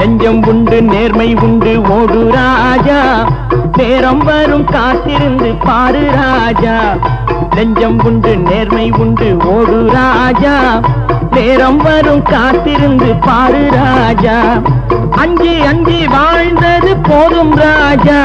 நெஞ்சம் உண்டு நேர்மை உண்டு ஓடு ராஜா. நேரம் வரும் காத்திருந்து பாரு ராஜா. நெஞ்சம் உண்டு நேர்மை உண்டு ஓடு ராஜா. நேரம் வரும் காத்திருந்து பாரு ராஜா. அஞ்சி அஞ்சி வாழ்ந்தது போதும் ராஜா.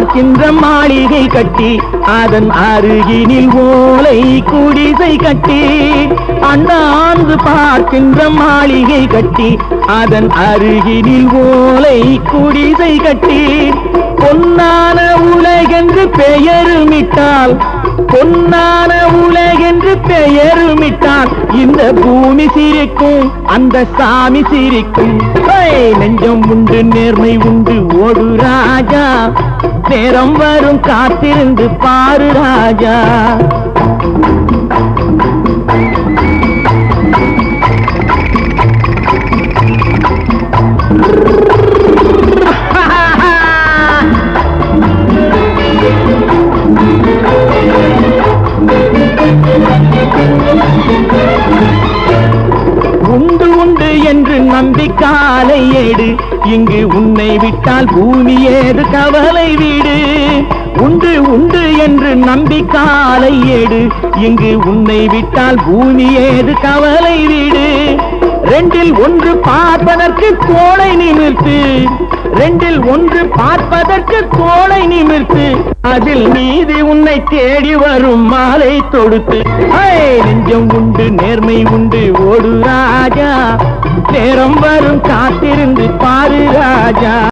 பார்க்கின்ற மாளிகை கட்டி அதன் அருகினில் ஓலை குடிசை கட்டி அண்ணாந்து பார்க்கின்ற மாளிகை கட்டி அதன் அருகினில் ஓலை குடிசை கட்டி. பொன்னான உலகென்று பெயருமிட்டால் பொன்னான உலகென்று பெயருமிட்டால் இந்த பூமி சிரிக்கும் அந்த சாமி சிரிக்கும். நெஞ்சம் உண்டு நேர்மை உண்டு. நேரம் வரும் காத்திருந்து பாரு ராஜா. உண்டு உண்டு என்று நம்பி காலை எடு. இங்கு உன்னை விட்டால் பூமி ஏது கவலை வீடு? உண்டு உண்டு என்று நம்பி காலை ஏடு. இங்கு உன்னை விட்டால் பூமி ஏது கவலை வீடு? ரெண்டில் ஒன்று பார்ப்பதற்கு கோளை நிமிர்த்து. ரெண்டில் ஒன்று பார்ப்பதற்கு கோளை நிமிர்த்து. அதில் நீதி உன்னை தேடி வரும் மாலை தொடுத்து. நெஞ்சம் உண்டு நேர்மை உண்டு நேரம் வரும் காத்திருந்து பாரு ராஜா.